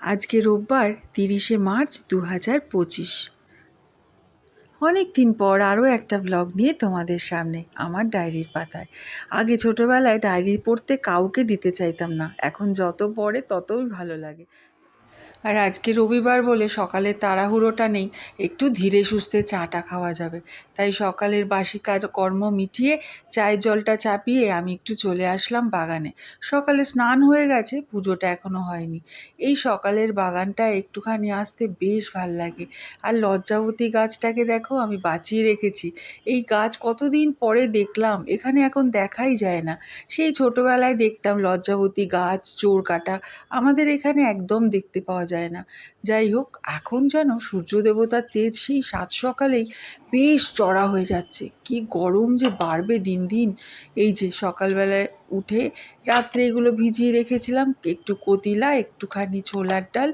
আজকে রোববার তিরিশে মার্চ দু হাজার পঁচিশ। অনেক দিন পর আরও একটা ব্লগ নিয়ে তোমাদের সামনে, আমার ডায়েরির পাতায়। আগে ছোটোবেলায় ডায়েরি পড়তে কাউকে দিতে চাইতাম না, এখন যত পড়ে ততই ভালো লাগে। আর আজকে রবিবার বলে সকালের তাড়াহুড়োটা নেই, একটু ধীরে সুস্থে চাটা খাওয়া যাবে। তাই সকালের বাসি কাজ কর্ম মিটিয়ে চায়ের জলটা চাপিয়ে আমি একটু চলে আসলাম বাগানে। সকালে স্নান হয়ে গেছে, পুজোটা এখনও হয়নি। এই সকালের বাগানটা একটুখানি আসতে বেশ ভালো লাগে। আর লজ্জাবতী গাছটাকে দেখো, আমি বাঁচিয়ে রেখেছি। এই গাছ কতদিন পরে দেখলাম, এখানে এখন দেখাই যায় না। সেই ছোটোবেলায় দেখতাম লজ্জাবতী গাছ, চোর কাটা, আমাদের এখানে একদম দেখতে পাওয়া যায় না। যাই হোক, এখন যেন সূর্য দেবতার তেজ সেই সাত সকালেই বেশ চড়া হয়ে যাচ্ছে। কি গরম যে বাড়বে দিন দিন। এই যে সকালবেলায় উঠে রাত্রে এগুলো ভিজিয়ে রেখেছিলাম, একটু কতিলা, একটুখানি ছোলার ডাল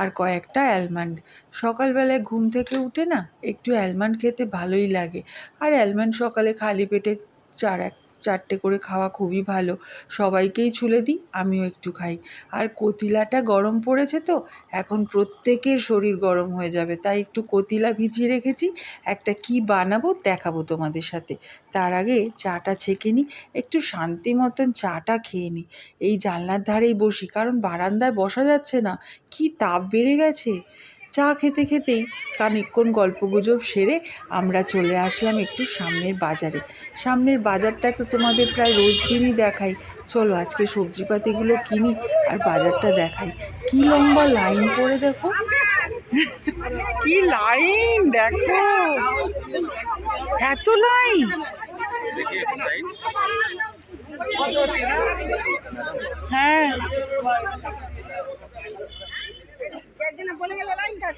আর কয়েকটা অ্যালমন্ড। সকালবেলায় ঘুম থেকে উঠে না একটু অ্যালমন্ড খেতে ভালোই লাগে। আর অ্যালমন্ড সকালে খালি পেটে চার এক চারটে করে খাওয়া খুবই ভালো। সবাইকেই ছুলে দিই, আমিও একটু খাই। আর কতিলাটা গরম পড়েছে তো, এখন প্রত্যেকের শরীর গরম হয়ে যাবে। তাই একটু কতিলা ভিজিয়ে রেখেছি, একটা কি বানাবো দেখাবো তোমাদের সাথে। তার আগে চাটা ছেঁকে নিই, একটু শান্তি মতন চাটা খেয়ে নিই। এই জানলার ধারেই বসি, কারণ বারান্দায় বসা যাচ্ছে না। কি তাপ বেড়ে গেছে। চা খেতে খেতেই খানিকক্ষণ গল্পগুজব সেরে আমরা চলে আসলাম একটু সামনের বাজারে। সামনের বাজারটা তো তোমাদের প্রায় রোজ দিনই দেখাই। চলো আজকে সবজিপাতিগুলো কিনি আর বাজারটা দেখাই। কি লম্বা লাইন পড়ে দেখো। কি লাইন দেখো। এত লাইন। হ্যাঁ। que nos ponen en la banca.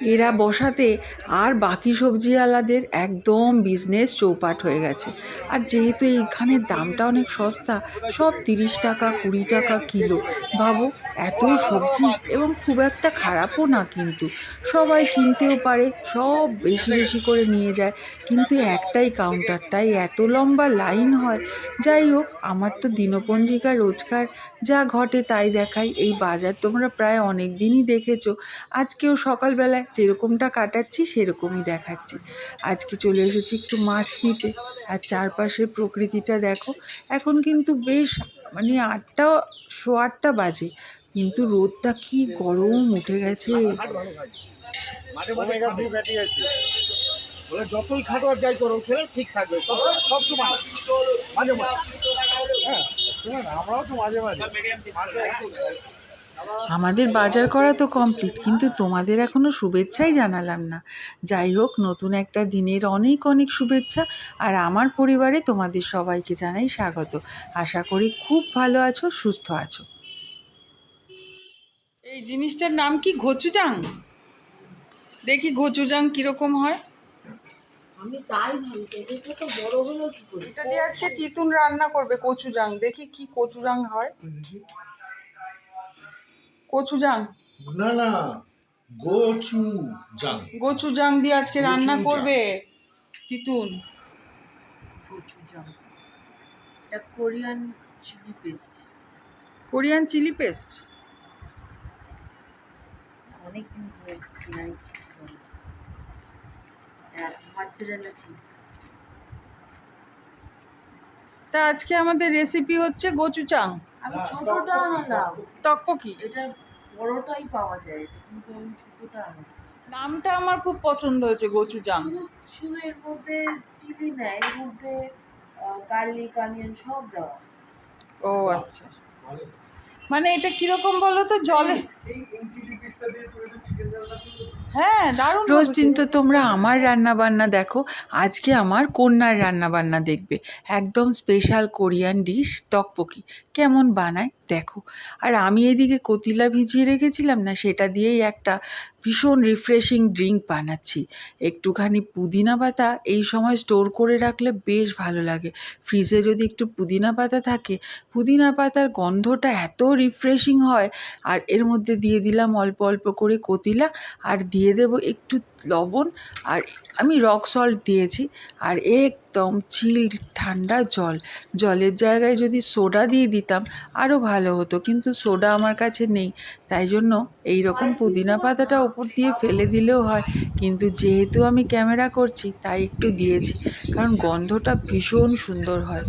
এরা বসাতে আর বাকি সবজিওয়ালাদের একদম বিজনেস চৌপাট হয়ে গেছে। আর যেহেতু এইখানের দামটা অনেক সস্তা, সব তিরিশ টাকা, কুড়ি টাকা কিলো। ভাবো, এত সবজি এবং খুব একটা খারাপও না কিন্তু। সবাই কিনতেও পারে, সব বেশি বেশি করে নিয়ে যায়। কিন্তু একটাই কাউন্টার তাই এত লম্বা লাইন হয়। যাই হোক, আমার তো দিনপঞ্জিকা রোজকার, যা ঘটে তাই দেখাই। এই বাজার তোমরা প্রায় অনেক দিনই দেখেছ। আজকেও সকালবেলায় যেরকমটা কাটাচ্ছি, সেরকমই দেখাচ্ছি। আজকে চলে এসেছি একটু মাছ নিতে। আর চারপাশের প্রকৃতিটা দেখো, এখন কিন্তু বেশ মানে আটটা শো আটটা বাজে। কিন্তু রোদটা কি গরম উঠে গেছে। যতই খাটো আর যাই করো, খেলে ঠিক থাকবে। সব সময় মাঝে মাঝে। হ্যাঁ আমরাও তো মাঝে মাঝে। আমাদের বাজার করা তো কমপ্লিট কিন্তু তোমাদের এখনও শুভেচ্ছাই জানালাম না। যাই হোক নতুন একটা দিনের অনেক অনেক শুভেচ্ছা আর আমার পরিবারে তোমাদের সবাইকে জানাই স্বাগত। আশা করি খুব ভালো আছো সুস্থ আছো। এই জিনিসটার নাম কি? ঘচুজাং? দেখি ঘচুজাং কীরকম হয়। আমি তাই ভাবি এটা তো বড় হলো কি করে? এটা দিয়ে আজকে তিতুন রান্না করবে কচুজাং দেখি কি কচুজাং হয়। কচুজাং না না গোচু জাং। গোচুজাং দিয়ে আজকে রান্না করবে তিতুন গোচুজাম এটা Korean chilli paste. Korean chilli paste? অনেক দিন ধরে কেনা ইচ্ছে ছিল মজ্জারেলা চিজ। তা আজকে আমাদের রেসিপি হচ্ছে গোচুচাং আমি ছোটটা আনলাম তকপকি এটা বড়টাই পাওয়া যায় এটা কিন্তু আমি ছোটটা আনলাম নামটা আমার খুব পছন্দ হয়েছে গোচুচাং শুধু শুধু এর মধ্যে চিলি নেয় এর মধ্যে গার্লিক অনিয়ন সব দেওয়া। ও আচ্ছা। মানে এটা কীরকম বলো তো? জলে হ্যাঁ দারুণ রোজ দিন তো তোমরা আমার রান্না বান্না দেখো আজকে আমার কন্যার রান্না বান্না দেখবে। একদম স্পেশাল কোরিয়ান ডিশ তকপকি কেমন বানায় দেখো। আর আমি এদিকে কতিলা ভিজিয়ে রেখেছিলাম না সেটা দিয়েই একটা ভীষণ রিফ্রেশিং ড্রিঙ্ক বানাচ্ছি। একটুখানি পুদিনা পাতা এই সময় স্টোর করে রাখলে বেশ ভালো লাগে। ফ্রিজে যদি একটু পুদিনা পাতা থাকে পুদিনা পাতার গন্ধটা এত রিফ্রেশিং হয়। আর এর মধ্যে দিয়ে দিলাম অল্প অল্প করে কতিলা আর দিয়ে দিয়ে দেব একটু লবণ আর আমি রক সল্ট দিয়েছি। আর একদম চিল্ড ঠান্ডা জল। জলের জায়গায় যদি সোডা দিয়ে দিতাম আরও ভালো হতো কিন্তু সোডা আমার কাছে নেই। তাই জন্য এই রকম পুদিনা পাতাটা ওপর দিয়ে ফেলে দিলেও হয়। কিন্তু যেহেতু আমি ক্যামেরা করছি তাই একটু দিয়েছি। কারণ গন্ধটা ভীষণ সুন্দর হয়।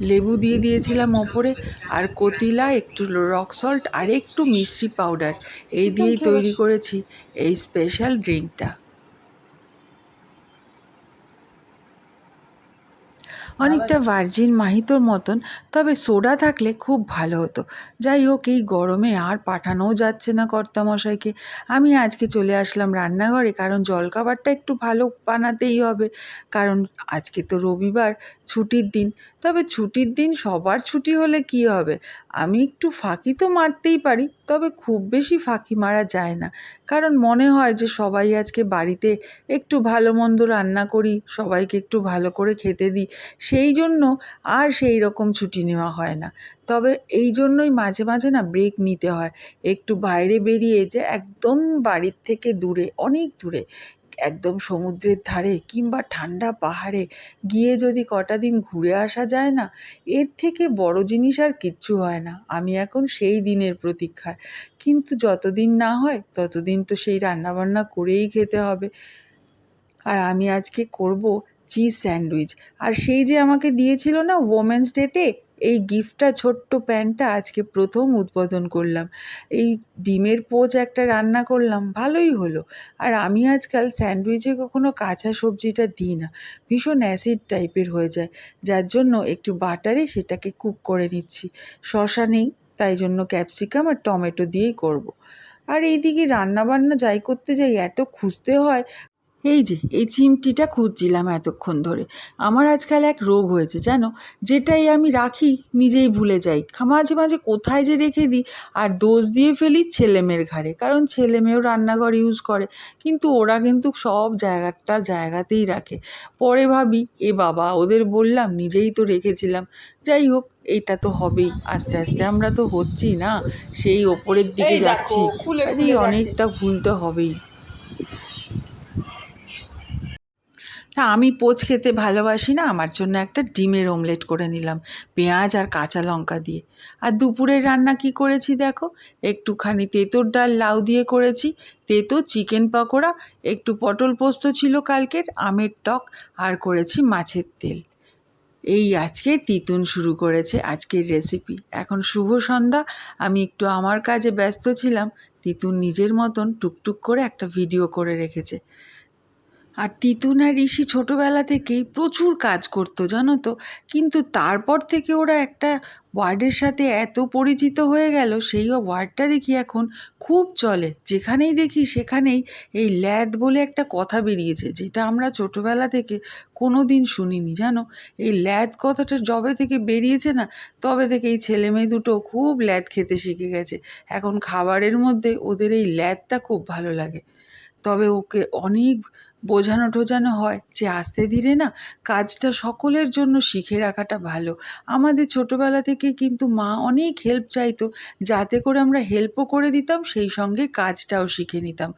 লেবু দিয়ে দিয়েছিলাম ওপরে আর কতিলা একটু রক সল্ট আর একটু মিষ্টি পাউডার। এই দিয়েই তৈরি করেছি এই স্পেশাল ড্রিঙ্কটা অনেকটা ভার্জিন মাহিতোর মতন তবে সোডা থাকলে খুব ভালো হতো। যাই হোক এই গরমে আর পাঠানোও যাচ্ছে না কর্তামশাইকে। আমি আজকে চলে আসলাম রান্নাঘরে কারণ জলখাবারটা একটু ভালো বানাতেই হবে। কারণ আজকে তো রবিবার ছুটির দিন। তবে ছুটির দিন সবার ছুটি হলে কি হবে? আমি একটু ফাঁকি তো মারতেই পারি তবে খুব বেশি ফাঁকি মারা যায় না। কারণ মনে হয় যে সবাই আজকে বাড়িতে একটু ভালো মন্দ রান্না করি সবাইকে একটু ভালো করে খেতে দিই। সেই জন্য আর সেই রকম ছুটি নেওয়া হয় না। তবে এই জন্যই মাঝে মাঝে না ব্রেক নিতে হয়। একটু বাইরে বেরিয়ে যে একদম বাড়ির থেকে দূরে, অনেক দূরে, একদম সমুদ্রের ধারে কিংবা ঠান্ডা পাহাড়ে গিয়ে যদি কটা দিন ঘুরে আসা যায় না, এর থেকে বড় জিনিস আর কিচ্ছু হয় না। আমি এখন সেই দিনের প্রতীক্ষায়। কিন্তু যতদিন না হয়, ততদিন তো সেই রান্নাবান্না করেই খেতে হবে। আর আমি আজকে করব চিজ স্যান্ডউইচ। আর সেই যে আমাকে দিয়েছিল না ওমেন্স ডেতে এই গিফটটা, ছোট্ট প্যানটা আজকে প্রথম উদ্বোধন করলাম। এই ডিমের পোচ একটা রান্না করলাম, ভালোই হলো। আর আমি আজকাল স্যান্ডউইচে কখনো কাঁচা সবজিটা দিই না। ভীষণ অ্যাসিড টাইপের হয়ে যায়। যার জন্য একটু বাটারে সেটাকে কুক করে নিচ্ছি। শশা নেই, তাই জন্য ক্যাপসিকাম আর টমেটো দিয়েই করব। আর এইদিকে রান্নাবান্না যাই করতে যাই, এত খুঁজতে হয় এই যে এই চিমটিটা খুঁজছিলাম এতক্ষণ ধরে। আমার আজকাল এক রোগ হয়েছে জানো? যেটাই আমি রাখি নিজেই ভুলে যাই। মাঝে মাঝে কোথায় যে রেখে দিই আর দোষ দিয়ে ফেলি ছেলেমেয়ের ঘাড়ে। কারণ ছেলে মেয়েও রান্নাঘর ইউজ করে কিন্তু ওরা কিন্তু সব জায়গাটা জায়গাতেই রাখে। পরে ভাবি এ বাবা ওদের বললাম নিজেই তো রেখেছিলাম। যাই হোক এইটা তো হবেই। আস্তে আস্তে আমরা তো হচ্ছি না সেই ওপরের দিকে যাচ্ছি। অনেকটা ভুল তো হবেই। তা আমি পোচ খেতে ভালোবাসি না, আমার জন্য একটা ডিমের অমলেট করে নিলাম, পেঁয়াজ আর কাঁচা লঙ্কা দিয়ে। আর দুপুরের রান্না কি করেছি দেখো? একটুখানি তেঁতোর ডাল, লাউ দিয়ে করেছি, তেঁতো, চিকেন পকোড়া, একটু পটল পোস্ত ছিল কালকের, আমের টক, আর করেছি মাছের তেল। এই আজকে তিতুন শুরু করেছে আজকের রেসিপি এখন শুভ সন্ধ্যা, আমি একটু আমার কাজে ব্যস্ত ছিলাম, তিতুন নিজের মতন টুকটুক করে একটা ভিডিও করে রেখেছে। আর তিতুন আর ঋষি ছোটোবেলা থেকেই প্রচুর কাজ করতো, জানো তো? কিন্তু তারপর থেকে ওরা একটা ওয়ার্ডের সাথে এত পরিচিত হয়ে গেল, সেই ওয়ার্ডটা দেখি এখন খুব চলে। যেখানেই দেখি সেখানেই এই ল্যাদ বলে একটা কথা বেরিয়েছে, যেটা আমরা ছোটোবেলা থেকে কোনো দিন শুনিনি, জানো? এই ল্যাদ কথাটা যবে থেকে বেরিয়েছে না, তবে থেকে এই ছেলে মেয়ে দুটো খুব ল্যাদ খেতে শিখে গেছে। এখন খাবারের মধ্যে ওদের এই ল্যাদটা খুব ভালো লাগে। তবে ওকে অনেক বোঝানো টোঝানো হয় যে আস্তে ধীরে না কাজটা সকলের জন্য শিখে রাখাটা ভালো। আমাদের ছোটোবেলা থেকে কিন্তু মা অনেক হেল্প চাইতো, যাতে করে আমরা হেল্পও করে দিতাম, সেই সঙ্গে কাজটাও শিখে নিতাম।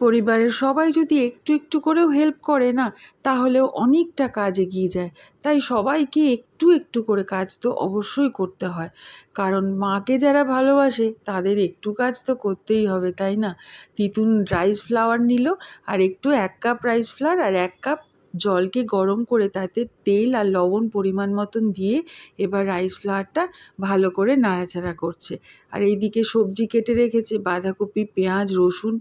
পরিবারের সবাই যদি একটু একটু করেও হেল্প করে না, তাহলেও অনেকটা কাজ এগিয়ে যায়। তাই সবাইকে একটু একটু করে কাজ তো অবশ্যই করতে হয়। কারণ মাকে যারা ভালোবাসে, তাদের একটু কাজ তো করতেই হবে, তাই না? তিতুন রাইস ফ্লাওয়ার নিল আর একটু এক কাপ রাইস ফ্লাওয়ার আর এক কাপ জলকে গরম করে তাতে তেল আর লবণ পরিমাণ মতন দিয়ে এবার রাইস ফ্লাওয়ারটা ভালো করে নাড়াচাড়া করছে। আর এইদিকে সবজি কেটে রেখেছে, বাঁধাকপি, পেঁয়াজ, রসুন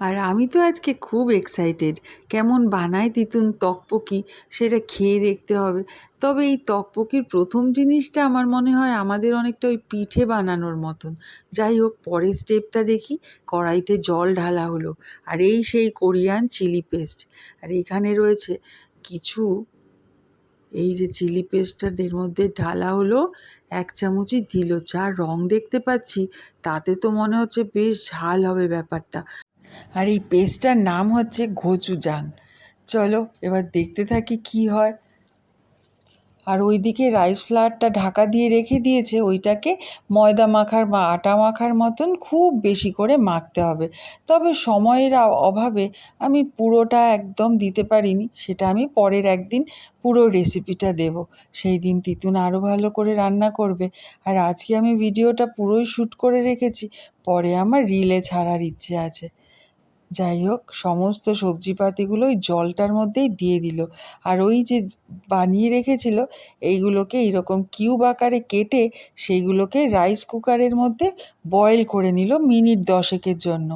আর আমি তো আজকে খুব এক্সাইটেড কেমন বানায় তিতুন তকপকি সেটা খেয়ে দেখতে হবে। তবে এই তকপকির প্রথম জিনিসটা আমার মনে হয় আমাদের অনেকটা ওই পিঠে বানানোর মতন। যাই হোক, পরের স্টেপটা দেখি, কড়াইতে জল ঢালা হলো। আর এই সেই কোরিয়ান চিলি পেস্ট। আর এখানে রয়েছে কিছু, এই যে চিলি পেস্টটা এর মধ্যে ঢালা হলো এক চামচই দিল যা রং দেখতে পাচ্ছি, তাতে তো মনে হচ্ছে বেশ ঝাল হবে ব্যাপারটা। আর এই পেস্টটার নাম হচ্ছে ঘোচুজাং। চলো, এবার দেখতে থাকি কি হয়। আর ওইদিকে রাইস ফ্লাওয়ারটা ঢাকা দিয়ে রেখে দিয়েছে, ওইটাকে ময়দা মাখার বা আটা মাখার মতন খুব বেশি করে মাখতে হবে। তবে সময়ের অভাবে আমি পুরোটা একদম দিতে পারিনি, সেটা আমি পরের একদিন পুরো রেসিপিটা দেব। সেই দিন তিতুন আরও ভালো করে রান্না করবে। আর আজকে আমি ভিডিওটা পুরোই শ্যুট করে রেখেছি, পরে আমার রিলে ছাড়ার ইচ্ছে আছে। যাই হোক, সমস্ত সবজিপাতিগুলো ওই জলটার মধ্যেই দিয়ে দিল। আর ওই যে বানিয়ে রেখেছিল, এইগুলোকে এইরকম কিউব আকারে কেটে সেইগুলোকে রাইস কুকারের মধ্যে বয়েল করে নিল মিনিট দশেকের জন্য।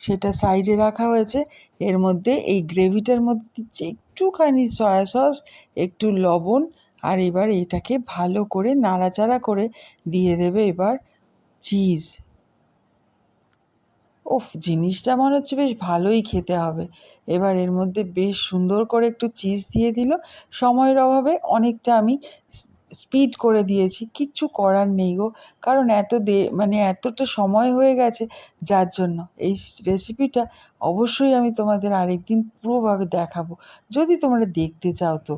সেটা সাইডে রাখা হয়েছে। এর মধ্যে এই গ্রেভিটার মধ্যে দিচ্ছে একটুখানি সয়া সস একটু লবণ, আর এবার এটাকে ভালো করে নাড়াচাড়া করে দিয়ে দেবে এবার চিজ উফ জিনিসটা মনে হচ্ছে বেশ ভালোই খেতে হবে। এবার এর মধ্যে বেশ সুন্দর করে একটু চিজ দিয়ে দিল। সময়ের অভাবে অনেকটা আমি স্পিড করে দিয়েছি। কিচ্ছু করার নেই গো। কারণ এত দে মানে এতটা সময় হয়ে গেছে যার জন্য। এই রেসিপিটা অবশ্যই আমি তোমাদের আরেকদিন পুরোভাবে দেখাবো। যদি তোমরা দেখতে চাও তো।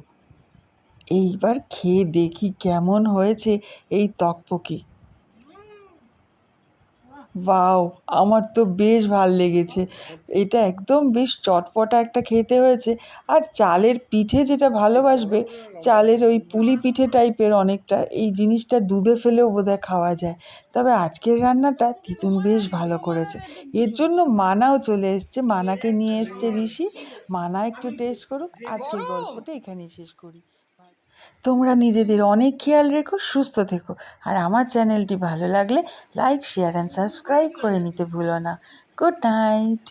এইবার খেয়ে দেখি কেমন হয়েছে এই তকপকি ওয়াও, আমার তো বেশ ভালো লেগেছে। এটা একদম বেশ চটপটা একটা খেতে হয়েছে। আর চালের পিঠে যেটা ভালোবাসবে, চালের ওই পুলি পিঠে টাইপের অনেকটা, এই জিনিসটা দুধে ফেলেও বোধহয় খাওয়া যায়। তবে আজকের রান্নাটা তিতুন বেশ ভালো করেছে। এর জন্য মানাও চলে এসছে, মানাকে নিয়ে এসছে ঋষি। মানা একটু টেস্ট করুক। আজকের গল্পটা এখানেই শেষ করি। তোমরা নিজেদের অনেক খেয়াল রেখো, সুস্থ থেকো। আর আমার চ্যানেলটি ভালো লাগলে লাইক শেয়ার অ্যান্ড সাবস্ক্রাইব করে নিতে ভুলো না। Good night